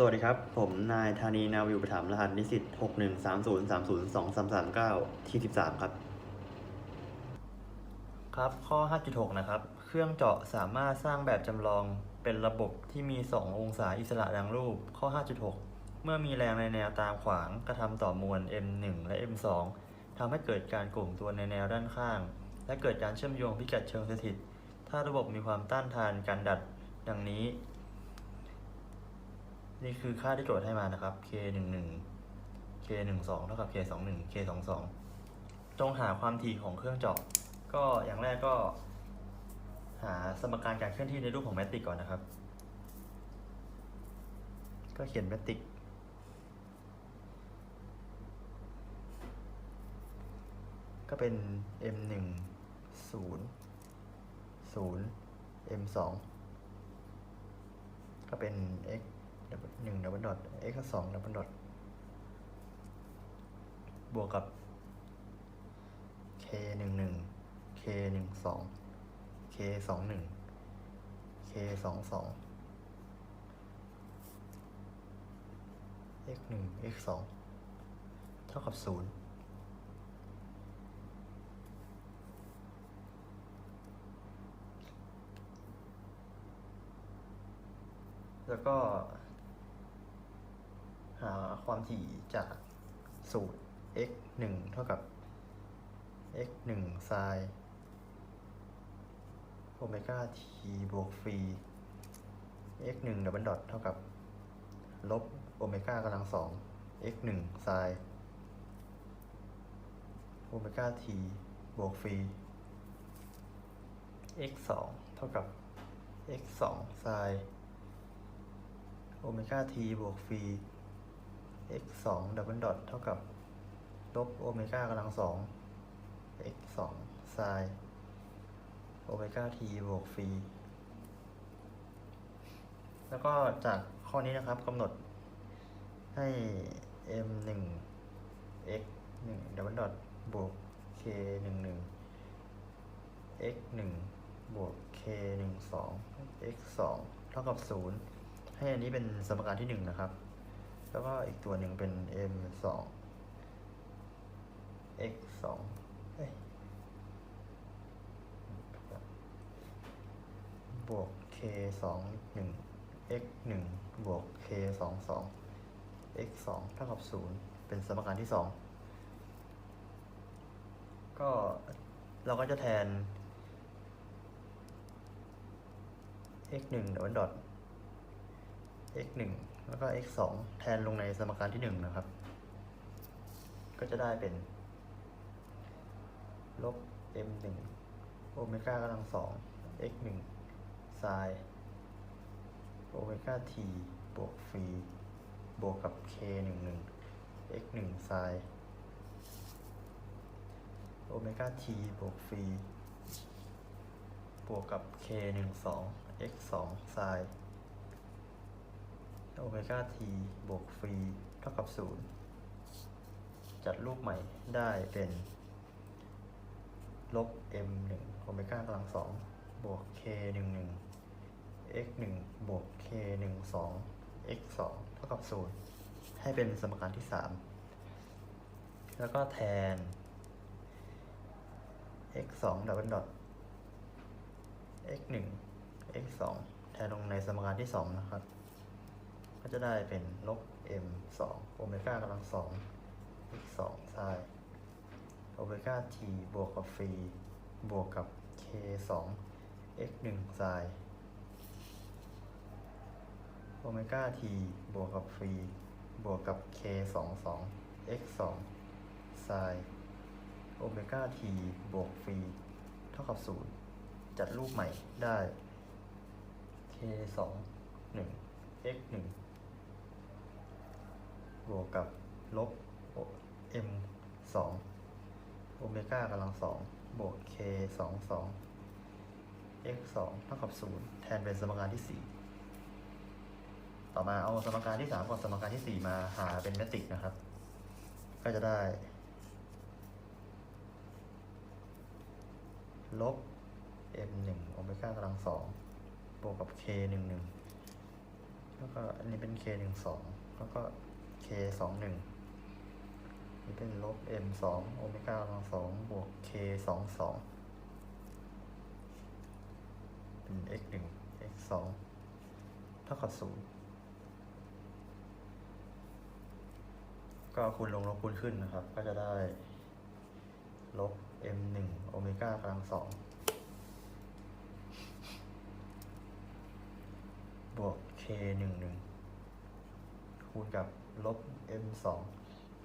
สวัสดีครับ ผมนายธานีนาวิวประถมรหัสนิสิต6130302339ที่13 ครับ ครับข้อ 5.6 นะครับ เครื่องเจาะสามารถสร้างแบบจำลองเป็นระบบที่มี 2 องศาอิสระดังรูป ข้อ 5.6 เมื่อมีแรงในแนวตามขวางกระทำต่อมวล m1 และ m2 ทำให้เกิดการกลุ่มตัวในแนวด้านข้าง และเกิดการเชื่อมโยงพิกัดเชิงสถิต ถ้าระบบมีความต้านทานการดัด ดังนี้ นี่คือค่าที่โจทย์ให้มานะครับ k 1 1 k 1 2เท่ากับ k 2 1 k 2 2จงหาความถี่ของเครื่องเจาะ ก็อย่างแรกก็ หาสมการการเคลื่อนที่ในรูปของแมตริกก่อนนะครับ ก็เขียนแมตริกก็เป็น m 1 0 0 m 2ก็เป็น x นึ่งดับเบิลดอท x สองดับเบิลดอทบวกกับ k หนึ่งหนึ่ง k หนึ่งสอง k สองหนึ่ง k สองสอง x หนึ่ง x สองเท่ากับศูนย์แล้วก็ ความถี่จากสูตร x 1 เท่ากับ x 1ไซน์โอเมก้า t บวกฟี x 1ดับเบิลดอทเท่ากับ ลบโอเมก้ากำลังสอง x 1ไซน์โอเมก้า t บวกฟี x 2เท่ากับ x 2ไซน์โอเมก้า t บวกฟี x 2ดับเบิลดอทเท่ากับลบโอเมก้ากำลังสอง x 2ไซน์โอเมก้า t บวกฟรีแล้วก็จากข้อนี้นะครับกำหนดให้ m 1 x 1ดับเบิลดอทบวก k 1 1 x 1บวก k 1 2 x 2เท่ากับ 0 ให้อันนี้เป็นสมการที่ 1 นะครับ แล้วก็อีกตัวหนึ่งเป็น m 2 x 2เอ้ยบวก k 2 1 x 1บวก k 2 2 x 2เท่ากับ0เป็นสมการที่2ก็เราก็จะแทน x 1ดับเบิลดอท x 1 แล้วก็ x 2แทนลงในสมการที่ 1 นะครับ ก็จะได้เป็น ลบ m 1โอเมก้ากำลังสอง x 1ไซน์โอเมก้า t บวกฟรีบวกกับ k 1 1 x 1ไซน์โอเมก้า t บวกฟรีบวกกับ k 1 2 x 2ไซน์ โอเมก้า t บวกฟรีเท่ากับ 0 จัดรูปใหม่ได้เป็นลบ m 1โอเมก้ากำลังสองบวก k 1 1 x 1บวก k 1 2 x 2เท่ากับ 0 ให้เป็นสมการที่ 3 แล้วก็แทน x 2ดับเบิลดอท x 1 x 2แทนลงในสมการที่ 2 นะครับ ก็จะได้เป็นลบ m 2 โอเมก้ากำลังสอง x 2ไซน์โอเมก้า t บวกกับฟรีบวกกับ k 2 x 1ไซน์โอเมก้า t บวกกับฟรีบวกกับ k 2 2 x 2ไซน์โอเมก้า t บวกฟรีเท่ากับ0จัดรูปใหม่ได้ k 2 1 x 1 บวกกับลบ m 2โอเมก้ากำลังสองบวก k 2 2 x 2เท่ากับ 0 แทนเป็นสมการที่ 4 ต่อมาเอาสมการที่ 3 กับสมการที่ 4 มาหาเป็นแมตริกนะครับ ก็จะได้ ลบ m 1โอเมก้ากำลังสองบวกกับ k 1 1แล้วก็อันนี้เป็น k หนึ่งสองแล้วก็ k สองหนึ่งนี่เป็นลบ m สองโอเมก้ากำลังสองบวก k สองสองเป็น x หนึ่ง x สองเท่ากับศูนย์ก็คูณลงลบคูณขึ้นนะครับ ก็จะได้ลบ m หนึ่งโอเมก้ากำลังสองบวก k หนึ่งหนึ่งคูณกับ ลบ m สอง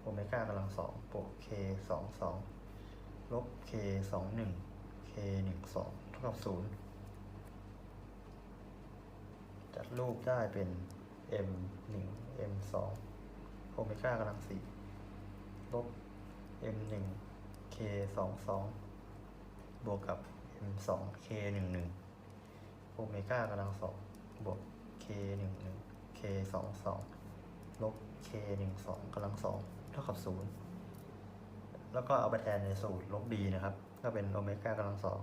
โอเมก้ากำลังสองบวก k สองสองลบ k สองหนึ่ง k หนึ่งสองเท่ากับศูนย์จัดรูปได้เป็น m หนึ่ง m สองโอเมก้ากำลังสี่ลบ m หนึ่ง k สองสองบวกกับ m สอง k หนึ่งหนึ่งโอเมก้ากำลังสองบวก k หนึ่งหนึ่ง k สองสองลบ k หนึ่งสองกำลังสองเท่ากับศูนย์แล้วก็เอาไปแทนในสูตรลบ b นะครับ ก็เป็นโอเมก้ากำลังสอง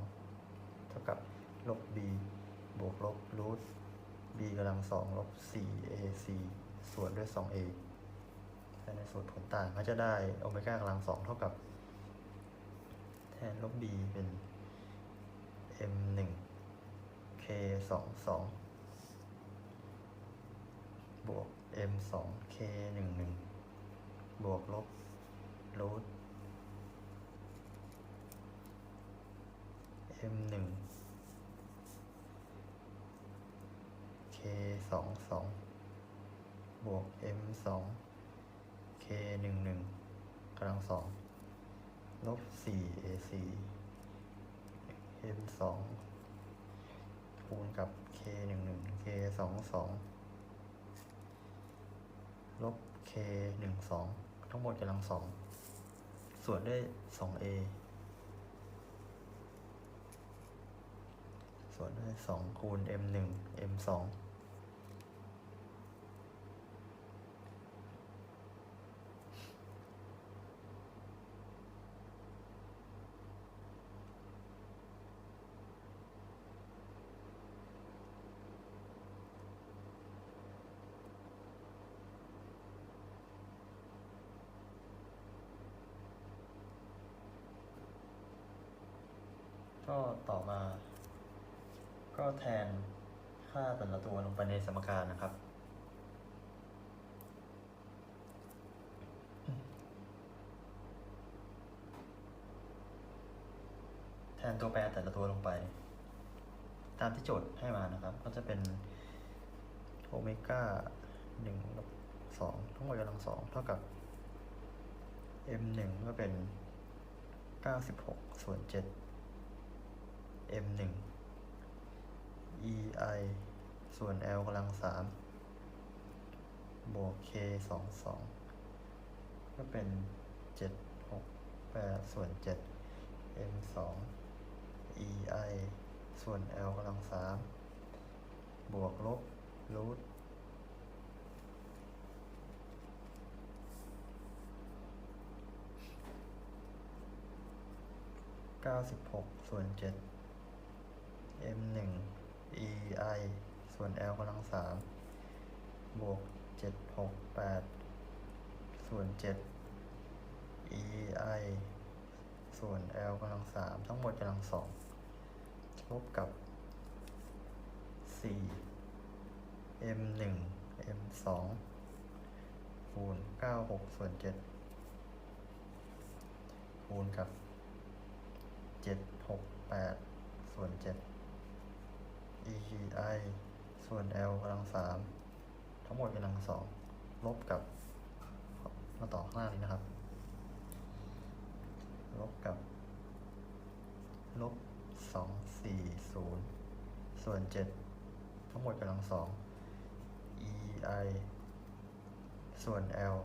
เท่ากับลบ b บวกลบรูท b กำลังสองลบ 4 ac ส่วนด้วย 2a และในสูตรผลต่างก็จะได้โอเมก้ากำลังสองเท่ากับ แทนลบ b เป็น m 1 k 2 2 บวก m 2 k 1 1บวกลบรูท m 1 k 2 2บวก m 2 k 1 1กำลังสองลบ4 ac m 2คูณกับ k 1 1 k 2 2 ลบ k 1 2 ทั้งหมดกำลังสองส่วนด้วย 2a ส่วนด้วย 2 คูณ m 1 m 2 ก็ต่อมา ก็แทนค่าแต่ละตัวลงไปในสมการนะครับ แทนตัวแปรแต่ละตัวลงไป ตามที่โจทย์ให้มานะครับ ก็จะเป็นโอเมก้าหนึ่งลบสองทั้งหมดกำลังสองเท่ากับ m หนึ่งก็เป็นเก้าสิบหกส่วนเจ็ด m หนึ่ง e i ส่วน l กำลังสามบวก k สองสองก็เป็นเจ็ดหกแปดส่วนเจ็ด m สอง e i ส่วน l กำลังสามบวกลบรูทเก้าสิบหกส่วนเจ็ด m หนึ่ง e i ส่วน l กำลังสามบวกเจ็ดหกแปดส่วนเจ็ด e i ส่วน l กำลังสามทั้งหมดกำลังสองลบกับสี่ m หนึ่ง m สองคูณเก้าหกส่วนเจ็ดคูณกับเจ็ดหกแปดส่วน เจ็ด e i ส่วน l กำลังสามทั้งหมดกำลังสองลบกับ มาต่อข้างล่างนี้นะครับ ลบกับ ลบสองสี่ศูนย์ส่วนเจ็ดทั้งหมดกำลังสอง e i ส่วน l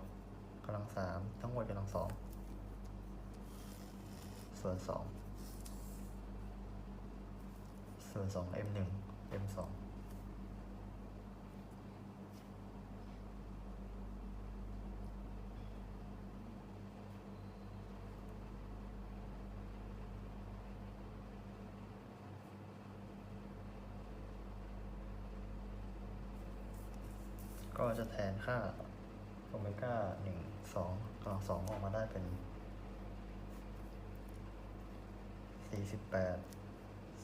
กำลังสามทั้งหมดกำลังสองส่วนสองส่วนสอง m หนึ่ง m สองก็จะแทนค่าโอเมก้าหนึ่งสองกลังสองออกมาได้เป็นสี่สิบแปด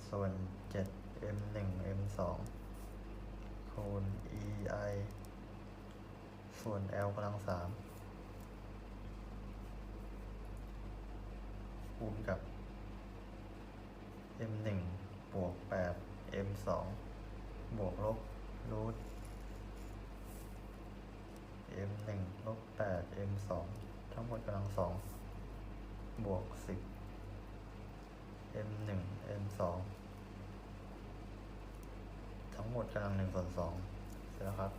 ส่วนเจ็ด m หนึ่ง m สองคูณ e i ส่วน l กำลังสามคูณกับ m หนึ่งบวกแปด m สองบวกลบรูท m หนึ่งลบแปด m สองทั้งหมดกำลังสองบวกสิบ m หนึ่ง m สอง ทั้งหมดกำลังหนึ่งส่วนสองเสร็จแล้วครับ